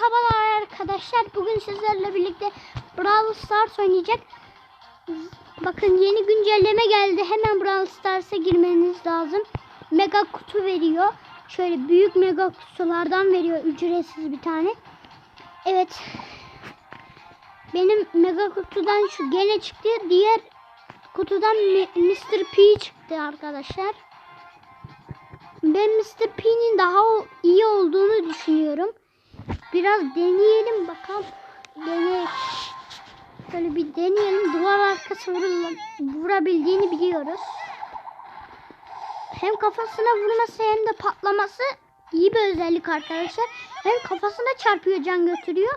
Merhabalar arkadaşlar. Bugün sizlerle birlikte Brawl Stars oynayacak. Bakın yeni güncelleme geldi. Hemen Brawl Stars'a girmeniz lazım. Mega kutu veriyor. Şöyle büyük mega kutulardan veriyor. Ücretsiz bir tane. Evet. Benim mega kutudan şu gene çıktı. Diğer kutudan Mr. P çıktı arkadaşlar. Ben Mr. P'nin daha iyi olduğunu düşünüyorum. Biraz deneyelim bakalım. Deney. Şöyle bir deneyelim. Duvar arkası vurul- vurabildiğini biliyoruz. Hem kafasına vurması hem de patlaması iyi bir özellik arkadaşlar. Hem kafasına çarpıyor can götürüyor.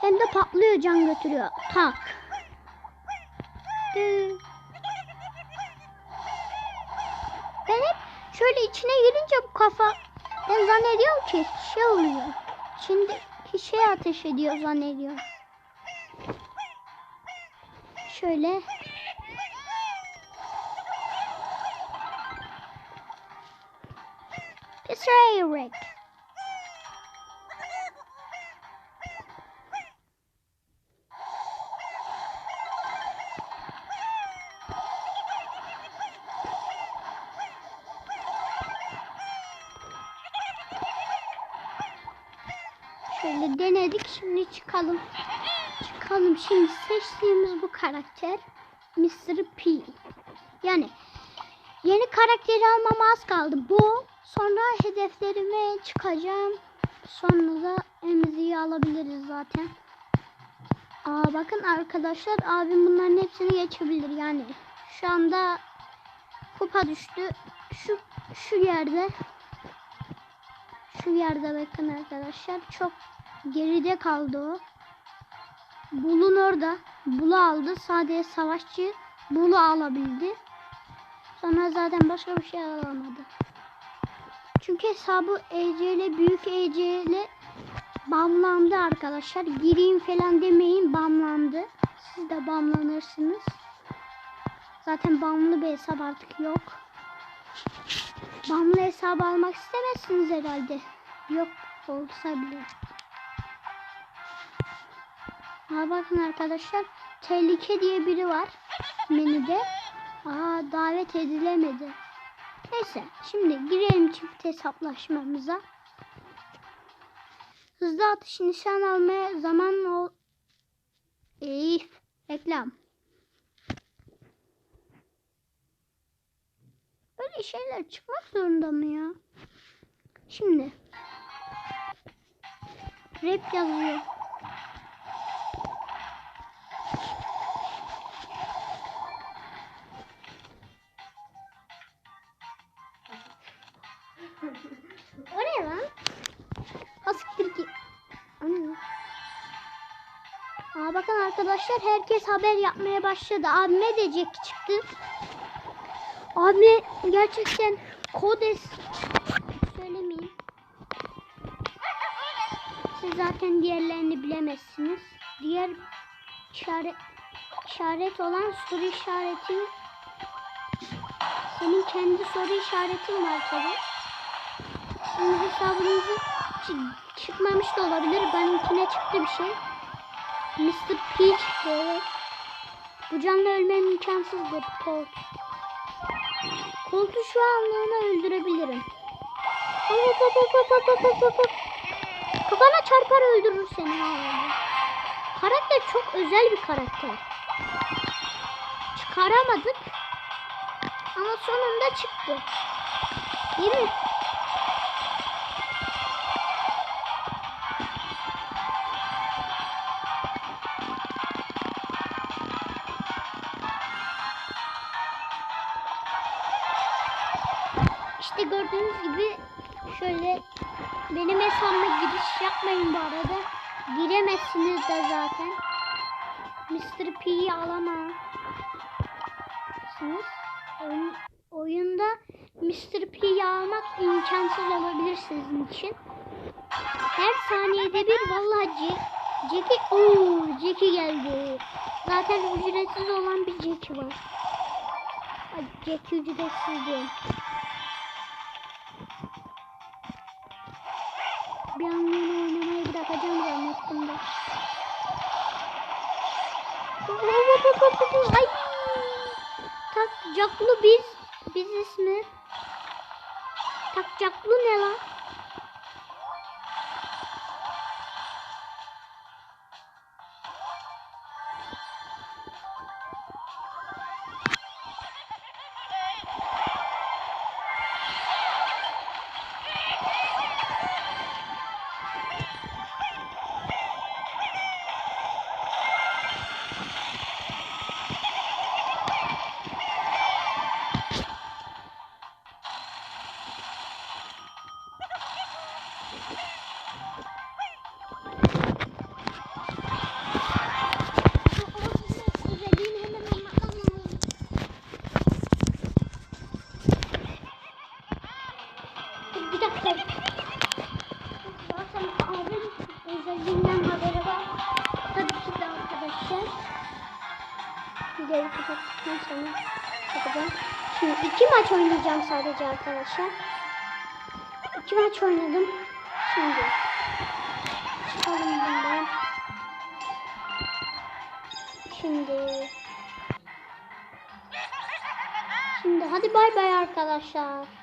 Hem de patlıyor can götürüyor. Tak. Ben hep şöyle içine girince bu kafa ben zannediyorum ki şey oluyor. Şimdi şey ateş ediyor zannediyor. Şöyle. Pissarayrik. Şöyle denedik. Şimdi çıkalım. Çıkalım. Şimdi seçtiğimiz bu karakter Mr. P. Yani yeni karakteri almama az kaldı. Bu. Sonra hedeflerime çıkacağım. Sonra da emziği alabiliriz zaten. Aa bakın arkadaşlar abim bunların hepsini geçebilir yani. Şu anda kupa düştü. Şu şu yerde şu yerde bakın arkadaşlar. Çok geride kaldı o. Bulun orada. Bulu aldı. Sadece savaşçı Bulu alabildi. Sonra zaten başka bir şey alamadı. Çünkü hesabı EC büyük EC ile bamlandı arkadaşlar. Gireyim falan demeyin bamlandı. Siz de bamlanırsınız. Zaten bamlı bir hesap artık yok. Bamlı hesabı almak istemezsiniz herhalde. Yok olsa bile. Ha bakın arkadaşlar. Tehlike diye biri var menüde. Aa davet edilemedi. Neyse şimdi girelim çift hesaplaşmamıza. Hızlı atış nişan almaya zaman ol... Eyf, reklam. Böyle şeyler çıkmak zorunda mı ya? Şimdi. Rap yazıyor. O ne lan? Asiktir ki. O ne? Aa bakın arkadaşlar herkes haber yapmaya başladı. Abime de Jack çıktı. Abi gerçekten kodes söylemeyin. Siz zaten diğerlerini bilemezsiniz. Diğer işaret işaret olan soru işareti senin kendi soru işaretin var tabi. Sizin hesabınızı çıkmamış da olabilir. Benimkine çıktı bir şey. Mr. P çıktı. Bu canlı ölmem imkansızdır Colt. Colt'u şu anlığına öldürebilirim. Hop hop hop hop hop hop hop hop. Kafana çarpar öldürür seni. Karakter çok özel bir karakter. Çıkaramadık. Ama sonunda çıktı. Değil mi? İşte gördüğünüz gibi şöyle benim hesabıma giriş yapmayın bu arada. Giremezsiniz de zaten. Mr. P'yi alamazsınız. Oyun, oyunda Mr. P'yi almak imkansız olabilir sizin için. Her saniyede bir vallahi Jack, Jack'i ooo Jack'i geldi. Zaten ücretsiz olan bir Jack var. Jack ücretsiz diyorum. Hop. Ay. Takcaklı biz. Biz ismi. Takcaklı ne lan? Kapattıktan sonra yapacağım. Şimdi iki maç oynayacağım sadece arkadaşlar. İki maç oynadım. Şimdi çıkalım bundan. Şimdi Şimdi hadi bay bay arkadaşlar.